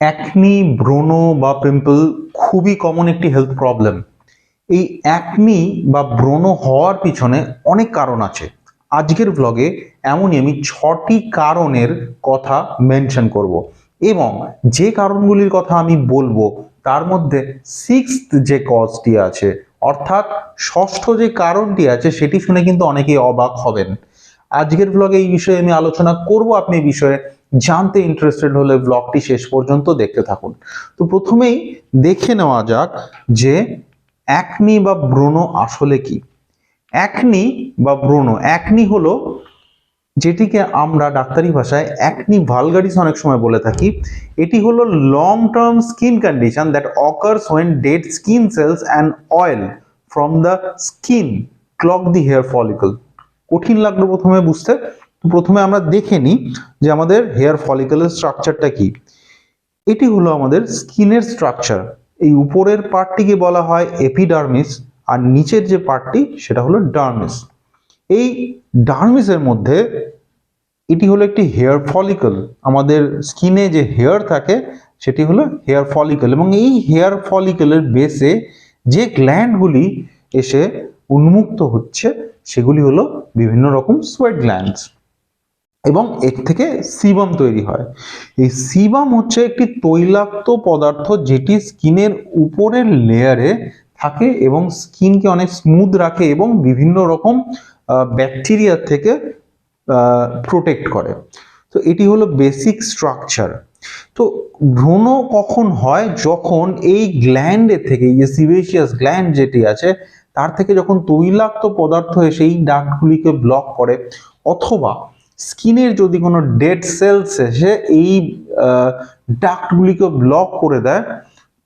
Acne ব্রণ বা pimple খুবই কমন একটি হেলথ প্রবলেম এই অ্যাকনি বা ব্রণ হওয়ার পিছনে অনেক কারণ আছে। আজকের ব্লগে এমনই আমি ছটি কারণের কথা মেনশন করব এবং যে কারণগুলির কথা আমি বলব, তার মধ্যে সিক্স যে কজটি আছে, অর্থাৎ ষষ্ঠ যে কারণটি আছে, সেটি শুনে কিন্তু অনেকেই অবাক হবেন। আজকের ব্লগে এই বিষয়ে আমি আলোচনা করব, আপনি বিষয়ে জানতে ইন্টারেস্টেড হলে ব্লগটি শেষ পর্যন্ত দেখতে থাকুন। তো প্রথমেই দেখে নেওয়া যাক যে অ্যাকনি বা ব্রণ আসলে কি। অ্যাকনি বা ব্রণ অ্যাকনি হলো যেটিকে আমরা ডাক্তারি ভাষায় অ্যাকনি ভালগারিস অনেক সময় বলে থাকি। এটি হলো long term skin condition that occurs when dead skin cells and oil from the skin clog the hair follicle কঠিন লাগল প্রথমে বুঝতে। প্রথমে আমরা দেখে নিই যে আমাদের হেয়ার ফলিকলের স্ট্রাকচারটা কি। এটি হলো আমাদের স্কিনের স্ট্রাকচার। এই উপরের পার্টটিকে বলা হয় এপিডার্মিস আর নিচের যে পার্টটি সেটা হলো ডার্মিস এই ডার্মিসের মধ্যে এটি হলো একটি হেয়ার ফলিকল। আমাদের স্কিনে যে হেয়ার থাকে সেটি হলো হেয়ার ফলিকল এবং এই হেয়ার ফলিকলের বেসে যে গ্ল্যান্ডগুলি এসে উন্মুক্ত হচ্ছে সেগুলি হলো বিভিন্ন রকম সোয়েট গ্ল্যান্ডস এবং এর থেকে সিবাম তৈরি হয়। এই সিবাম হচ্ছে একটি তৈলাক্ত পদার্থ যেটি স্কিনের উপরের লেয়ারে থাকে এবং স্কিনকে অনেক স্মুথ রাখে এবং বিভিন্ন রকম ব্যাকটেরিয়া থেকে প্রোটেক্ট করে। তো এটি হলো বেসিক স্ট্রাকচার তো ভ্রূণ কখন হয়? যখন এই গ্ল্যান্ডের থেকে, এই যে সিবেশিয়াস গ্ল্যান্ড যেটি আছে, তার থেকে যখন তৈলাক্ত পদার্থ এসে এই ডাকগুলিকে ব্লক করে, অথবা স্কিনের যদি কোনো ডেড সেলস এসে এই ডাক্টগুলিকে ব্লক করে দেয়,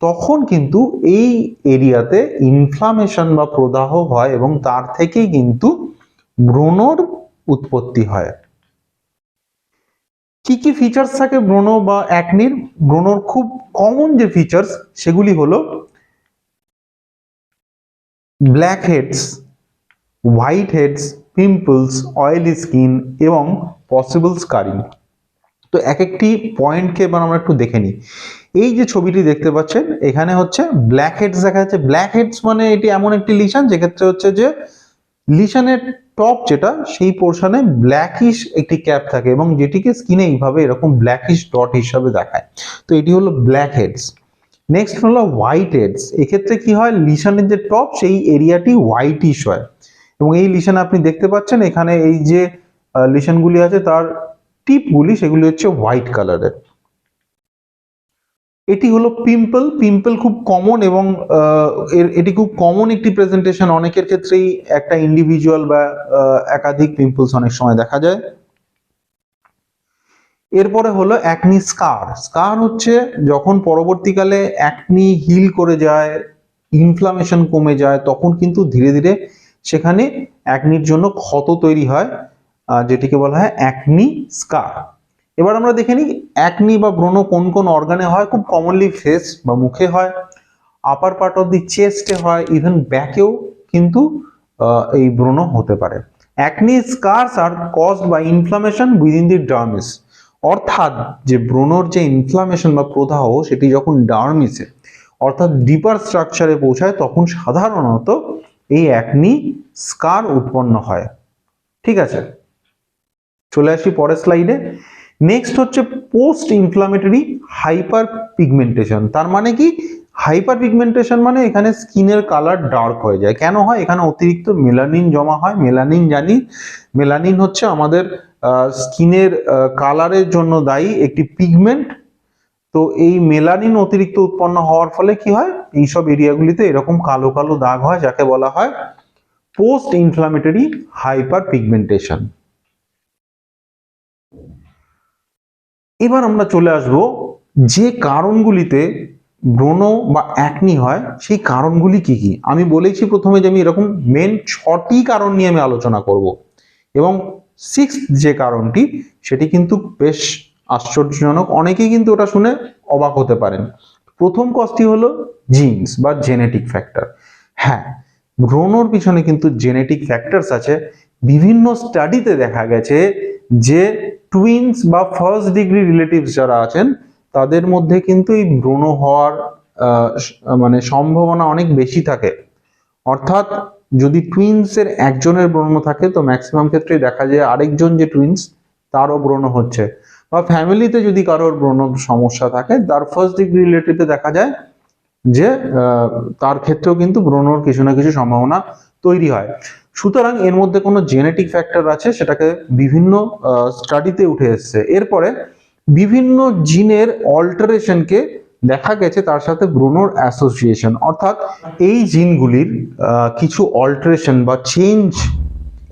তখন কিন্তু এই এরিয়াতে ইনফ্লামেশন বা প্রদাহ হয় এবং তার থেকেই কিন্তু ব্রণর উৎপত্তি হয়। কি কি ফিচার্স থাকে ব্রণ বা অ্যাকনির ব্রণর খুব কমন যে ফিচার্স সেগুলি হলো blackheads whiteheads, pimples, oily skin এবং পসিবল স্কারিং তো এক একটি পয়েন্টকে এবার আমরা একটু দেখে নিই। এই যে ছবিটি দেখতে পাচ্ছেন, এখানে হচ্ছে ব্ল্যাক হেডস দেখা যাচ্ছে। ব্ল্যাক হেডস মানে এটি এমন একটি লিশন, যেক্ষেত্রে হচ্ছে যে লিশনের টপ যেটা, সেই পোর্শনে ব্ল্যাকিশ একটি ক্যাপ থাকে এবং যেটিকে স্কিনে এইভাবে এরকম ব্ল্যাকিশ ডট হিসাবে দেখায়। তো এটি হলো ব্ল্যাক হেডস। নেক্সট হলো হোয়াইট হেডস। এক্ষেত্রে কি হয়, লিশানের যে টপ, সেই এরিয়াটি হোয়াইটিশ হয়। এবং এই লিশন আপনি দেখতে পাচ্ছেন, এখানে এই যে লিশনগুলি আছে, তার টিপগুলি সেগুলি হচ্ছে হোয়াইট কালারের। এটি হলো পিম্পল। পিম্পল খুব কমন এবং এটি খুব কমন একটি প্রেজেন্টেশন। অনেকের ক্ষেত্রেই একটা ইন্ডিভিজুয়াল বা একাধিক পিম্পলস অনেক সময় দেখা যায়। এরপরে হলো অ্যাকনি স্কার স্কার হচ্ছে যখন পরবর্তীকালে অ্যাকনি হিল করে যায় ইনফ্লামেশন কমে যায়, তখন কিন্তু ধীরে ধীরে সেখানে অ্যাকনির জন্য ক্ষত তৈরি হয় যেটিকে বলা হয় অ্যাকনি স্কার এবার আমরা দেখে নিই অ্যাকনি বা ব্রণ কোন কোন অর্গানে হয়? খুব কমনলি ফেস বা মুখে হয় আপার পার্ট অফ দি চেস্টে হয় ইভেন ব্যাকেও কিন্তু এই ব্রণ হতে পারে। Acne scars are caused by inflammation within the dermis অর্থাৎ যে ব্রণর যে ইনফ্লামেশন বা প্রদাহ, সেটি যখন ডার্মিসে অর্থাৎ ডিপার স্ট্রাকচারে পৌঁছায়, তখন সাধারণত এই অ্যাকনি স্কার উৎপন্ন হয়। ঠিক আছে? চলে আসি পরের স্লাইডে নেক্সট হচ্ছে পোস্ট ইনফ্লামেটরি হাইপার পিগমেন্টেশন তার মানে কি? হাইপার পিগমেন্টেশন মানে এখানে স্কিনের কালার ডার্ক হয়ে যায়। কেন হয়? এখানে অতিরিক্ত মেলানিন জমা হয়। মেলানিন জানি মেলানিন হচ্ছে আমাদের স্কিনের কালারের জন্য দায়ী একটি পিগমেন্ট তো এই মেলানিন অতিরিক্ত উৎপন্ন হওয়ার ফলে কি হয়? এইসব এরিয়াগুলিতে এরকম কালো কালো দাগ হয়, যাকে বলা হয় পোস্ট ইনফ্লামেটরি হাইপার পিগমেন্টেশন এবার আমরা চলে আসব যে কারণগুলিতে ব্রণ বা অ্যাকনি হয়, সেই কারণগুলি কি কি? আমি বলেছি প্রথমে যে আমি এরকম মেন ছটি কারণ নিয়ে আমি আলোচনা করব এবং সিক্স যে কারণটি, সেটি কিন্তু বেশ আশ্চর্যজনক, অনেকেই কিন্তু ওটা শুনে অবাক হতে পারেন। প্রথম কজটি হলো জিন্স বা জেনেটিক ফ্যাক্টর হ্যাঁ ব্রণর পিছনে কিন্তু জেনেটিক ফ্যাক্টরস আছে। বিভিন্ন স্টাডিতে দেখা গেছে যে টুইন্স বা ফার্স্ট ডিগ্রি রিলেটিভস যারা আছেন, তাদের মধ্যে কিন্তু এই ব্রণ হওয়ার মানে সম্ভাবনা অনেক বেশি থাকে। অর্থাৎ যদি টুইন্সের একজনের ব্রণ থাকে, তো ম্যাক্সিমাম ক্ষেত্রে দেখা যায় আরেকজন যে টুইন্স তারও ব্রণ হচ্ছে। বা ফ্যামিলিতে যদি কারোর ব্রণ সমস্যা থাকে, তার ফার্স্ট ডিগ্রি রিলেটিভে দেখা যায় যে তার ক্ষেত্রেও কিন্তু ব্রণর কিছু না কিছু সম্ভাবনা তৈরি হয়। সুতরাং এর মধ্যে কোনো জেনেটিক ফ্যাক্টর আছে, সেটাকে বিভিন্ন স্টাডিতে উঠে এসছে। এরপরে বিভিন্ন জিনের অল্টারেশনকে দেখা গেছে, তার সাথে ব্রণর অ্যাসোসিয়েশন অর্থাৎ এই জিনগুলির কিছু অল্টারেশন বা চেঞ্জ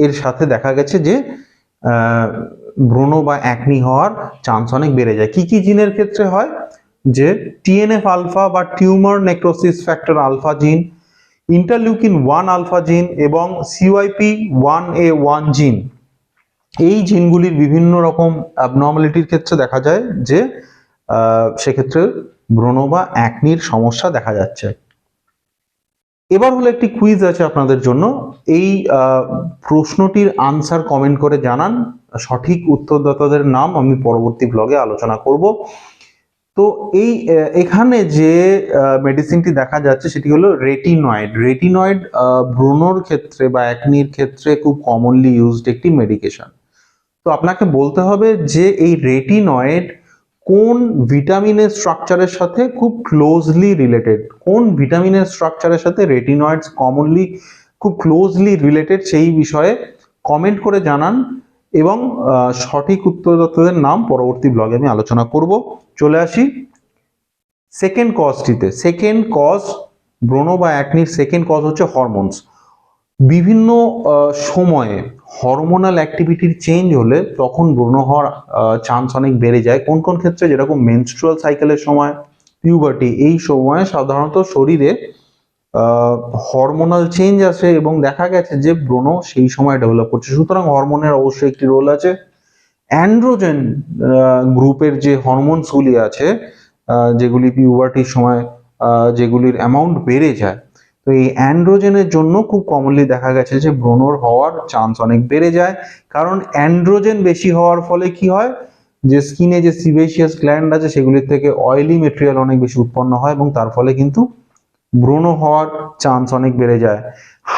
এর সাথে দেখা গেছে যে ব্রণ বা অ্যাকনি হওয়ার চান্স অনেক বেড়ে যায়। কি কি জিনের ক্ষেত্রে হয়? যে টিএনএফ আলফা বা tumour necrosis factor alpha gene interleukin one alpha gene এবং সিওয়াইপি ওয়ান এ ওয়ান জিন এই জিনগুলির বিভিন্ন রকম অ্যাবনর্মালিটির ক্ষেত্রে দেখা যায় যে সেক্ষেত্রে ব্রণ বা অ্যাকনির সমস্যা দেখা যাচ্ছে। এবার হলো একটি কুইজ আছে আপনাদের জন্য। এই প্রশ্নটির আনসার কমেন্ট করে জানান। সঠিক উত্তরদাতাদের নাম আমি পরবর্তী ব্লগে আলোচনা করব। তো এই এখানে যে মেডিসিনটি দেখা যাচ্ছে সেটি হলো রেটিনয়েড রেটিনয়েড ব্রণর ক্ষেত্রে বা অ্যাকনির ক্ষেত্রে খুব কমনলি ইউজড একটি মেডিকেশন তো আপনাকে বলতে হবে যে এই রেটিনয়েড কোন ভিটামিনের স্ট্রাকচারের সাথে খুব ক্লোজলি রিলেটেড কোন ভিটামিনের স্ট্রাকচারের সাথে রেটিনয়েডস কমনলি খুব ক্লোজলি রিলেটেড সেই বিষয়ে কমেন্ট করে জানান এবং সঠিক উত্তরদাতাদের নাম পরবর্তী ব্লগে আমি আলোচনা করব। চলে আসি সেকেন্ড কজটিতে সেকেন্ড কজ ব্রণ বা অ্যাকনির সেকেন্ড কজ হচ্ছে হরমোনস বিভিন্ন সময়ে হরমোনাল অ্যাক্টিভিটির চেঞ্জ হলে তখন ব্রণ হওয়ার চান্স অনেক বেড়ে যায়। কোন কোন ক্ষেত্রে? যেরকম মেনস্ট্রুয়াল সাইকেলের সময় পিউবার্টি এই সময়ে সাধারণত শরীরে হরমোনাল চেঞ্জ আসে এবং দেখা গেছে যে ব্রণ সেই সময় ডেভেলপ করছে। সুতরাং হরমোনের অবশ্যই একটি রোল আছে। অ্যান্ড্রোজেন গ্রুপের যে হরমোনসগুলি আছে যেগুলি পিউবার্টির সময় যেগুলির অ্যামাউন্ট বেড়ে যায় তো এই অ্যান্ড্রোজেনের জন্য খুব কমনলি দেখা গেছে যে ব্রণর হওয়ার চান্স অনেক বেড়ে যায়। কারণ অ্যান্ড্রোজেন বেশি হওয়ার ফলে কি হয়? যে স্কিনে যে সিবেশিয়াস গ্ল্যান্ড আছে, সেগুলির থেকে অয়েলি মেটেরিয়াল অনেক বেশি উৎপন্ন হয় এবং তার ফলে কিন্তু ব্রণ হওয়ার চান্স অনেক বেড়ে যায়।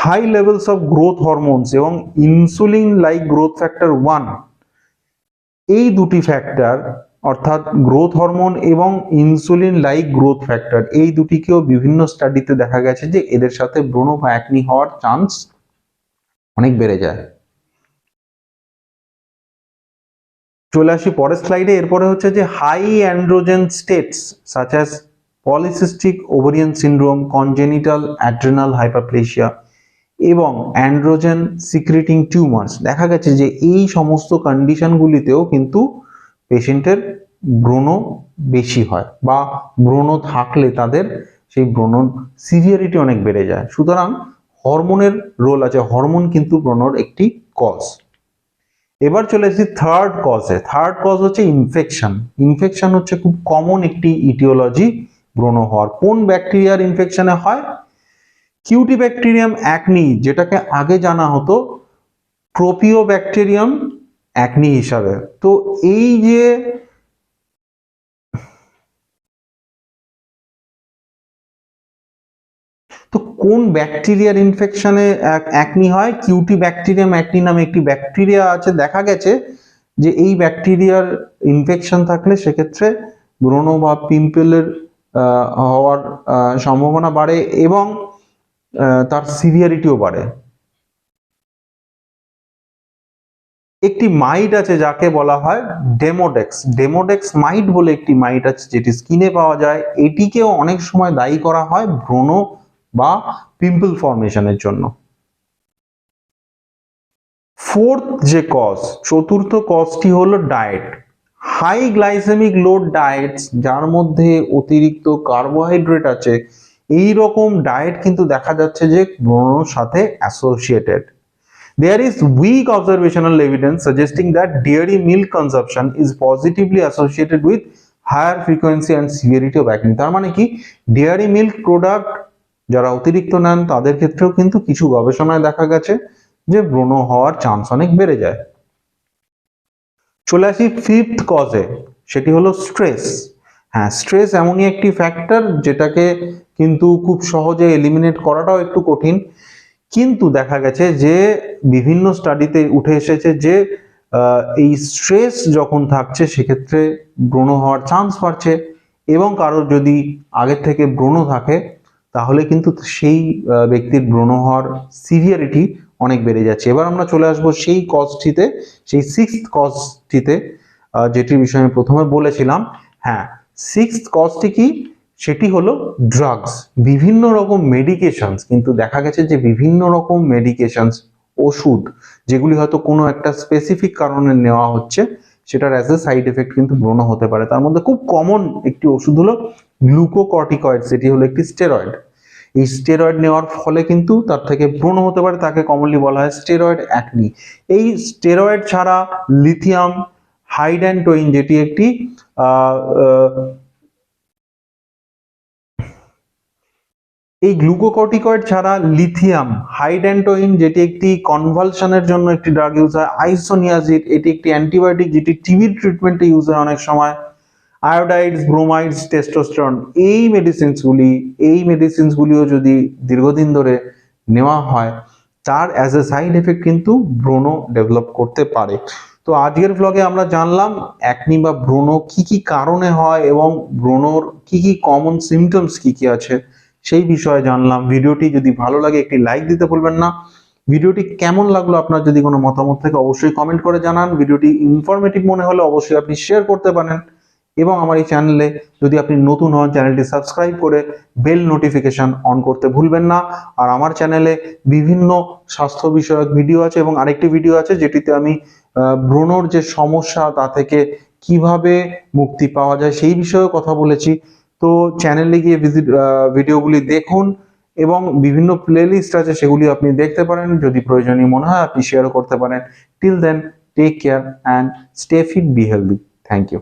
High levels of growth hormones এবং insulin like growth factor one এই দুটি ফ্যাক্টর অর্থাৎ গ্রোথ হরমোন এবং ইনসুলিন লাইক গ্রোথ ফ্যাক্টর এই দুটিকেও বিভিন্ন স্টাডিতে দেখা গেছে যে এদের সাথে ব্রণ বা অ্যাকনি হওয়ার চান্স অনেক বেড়ে যায়। চলে আসি পরের স্লাইডে এরপরে হচ্ছে যে high androgen states such as polycystic ovarian syndrome congenital adrenal hyperplasia এবং অ্যান্ড্রোজেন সিক্রেটিং টিউমার্স দেখা গেছে যে এই সমস্ত কন্ডিশনগুলিতেও কিন্তু পেশেন্টের ব্রণ বেশি হয় বা ব্রণ থাকলে তাদের সেই ব্রণ সিভিয়ারিটি অনেক বেড়ে যায়। সুতরাং হরমোনের রোল আছে, হরমোন কিন্তু ব্রণর একটি কজ এবার চলে এসেছি থার্ড কজে থার্ড কজ হচ্ছে ইনফেকশন ইনফেকশন হচ্ছে খুব কমন একটি ইটিওলজি ব্রণ হওয়ার। কোন ব্যাকটেরিয়ার ইনফেকশনে হয়? কিউটি ব্যাকটেরিয়াম অ্যাকনি যেটাকে আগে জানা হতো প্রোপিও ব্যাকটেরিয়াম অ্যাকনি হিসাবে। তো এই যে তো কোন ব্যাকটেরিয়ার ইনফেকশনে অ্যাকনি হয়? কিউটি ব্যাকটেরিয়াম অ্যাকনি নামে একটি ব্যাকটেরিয়া আছে, দেখা গেছে যে এই ব্যাকটেরিয়ার ইনফেকশন থাকলে সেক্ষেত্রে ব্রণ বা পিম্পলের হওয়ার সম্ভাবনা বাড়ে এবং তার সিভিয়ারিটিও বাড়ে। একটি মাইট আছে যাকে বলা হয় ডেমোডেক্স ডেমোডেক্স মাইট বলে একটি মাইট আছে যেটি স্কিনে পাওয়া যায়। এটিকেও অনেক সময় দায়ী করা হয় ব্রণ বা পিম্পল ফর্মেশনের জন্য। ফোর্থ যে কজ চতুর্থ কজটি হল diet high glycaemic load diet যার মধ্যে অতিরিক্ত কার্বোহাইড্রেট আছে, এই রকম ডায়েট কিন্তু দেখা যাচ্ছে যে ব্রণর সাথে associated there is weak observational evidence suggesting that dairy milk consumption is positively associated with higher frequency and severity of acne তার মানে কি? ডেয়ারি মিল্ক প্রোডাক্ট যারা অতিরিক্ত নেন, তাদের ক্ষেত্রেও কিন্তু কিছু গবেষণায় দেখা গেছে যে ব্রণ হওয়ার চান্স অনেক বেড়ে যায়। চলে আসি ফিফথ কজে সেটি হলো স্ট্রেস হ্যাঁ স্ট্রেস এমনই একটি ফ্যাক্টর যেটাকে কিন্তু খুব সহজে এলিমিনেট করাটাও একটু কঠিন। কিন্তু দেখা গেছে যে বিভিন্ন স্টাডিতে উঠে এসেছে যে এই স্ট্রেস যখন থাকছে, সেক্ষেত্রে ব্রণ হওয়ার চান্স বাড়ছে এবং কারোর যদি আগের থেকে ব্রণ থাকে তাহলে কিন্তু সেই ব্যক্তির ব্রণ হওয়ার সিভিয়ারিটি অনেক বেড়ে যাচ্ছে। এবার আমরা চলে আসব সেই কজটিতে সেই সিক্স কজটিতে যেটির বিষয়ে আমি প্রথমে বলেছিলাম। হ্যাঁ সিক্স কজটি কি? সেটি হলো ড্রাগস বিভিন্ন রকম মেডিকেশনস কিন্তু দেখা গেছে যে বিভিন্ন রকম মেডিকেশনস ওষুধ, যেগুলি হয়তো কোনো একটা স্পেসিফিক কারণে নেওয়া হচ্ছে, সেটার অ্যাজ এ সাইড এফেক্ট কিন্তু ব্রণ হতে পারে। তার মধ্যে খুব কমন একটি ওষুধ হলো গ্লুকোকর্টিকয়েড সেটি হলো একটি স্টেরয়েড। এই স্টেরয়েড নেওয়ার ফলে কিন্তু তার থেকে ব্রণ হতে পারে তাকে কমনলি বলা হয় স্টেরয়েড অ্যাকনি এই স্টেরয়েড ছাড়া লিথিয়াম হাইড্যান্টোইন যেটি একটি আহ, আহ, এই গ্লুকোকর্টিকয়েড ছাড়া লিথিয়াম হাইড্যান্টোইন যেটি একটি কনভালশনের জন্য একটি ড্রাগ ইউজ হয় আইসোনিয়াজিড এটি একটি অ্যান্টিবায়োটিক যেটি টিবির ট্রিটমেন্টে ইউজ হয় অনেক সময়। আয়োডাইডস, ব্রোমাইডস, টেস্টোস্টেরন, এই মেডিসিনসগুলি এই মেডিসিনসগুলিও যদি দীর্ঘদিন ধরে নেওয়া হয়, তার অ্যাজ এ সাইড এফেক্ট কিন্তু ব্রণ ডেভেলপ করতে পারে। তো আজকের ব্লগে আমরা জানলাম একনি বা ব্রণ কি কি কারণে হয় এবং ব্রণর কি কি কমন সিমটমস কি কি আছে, সেই বিষয়ে জানলাম। ভিডিওটি যদি ভালো লাগে একটি লাইক দিতে ভুলবেন না। ভিডিওটি কেমন লাগল আপনার যদি কোনো মতামত থাকে অবশ্যই কমেন্ট করে জানান। ভিডিওটি ইনফরমেটিভ মনে হলে অবশ্যই আপনি শেয়ার করতে পারেন। এবং আমার এই চ্যানেলে যদি আপনি নতুন হন চ্যানেলটি সাবস্ক্রাইব করে বেল নোটিফিকেশন অন করতে ভুলবেন না। আর আমার চ্যানেলে বিভিন্ন স্বাস্থ্য বিষয়ক ভিডিও আছে এবং আরেকটি ভিডিও আছে যেটিতে আমি ব্রণর যে সমস্যা তা থেকে কীভাবে মুক্তি পাওয়া যায় সেই বিষয়েও কথা বলেছি। তো চ্যানেলে গিয়ে ভিজিট ভিডিওগুলি দেখুন এবং বিভিন্ন প্লেলিস্ট আছে সেগুলি আপনি দেখতে পারেন। যদি প্রয়োজনীয় মনে হয়, আপনি শেয়ারও করতে পারেন। Till then take care and stay fit be healthy thank you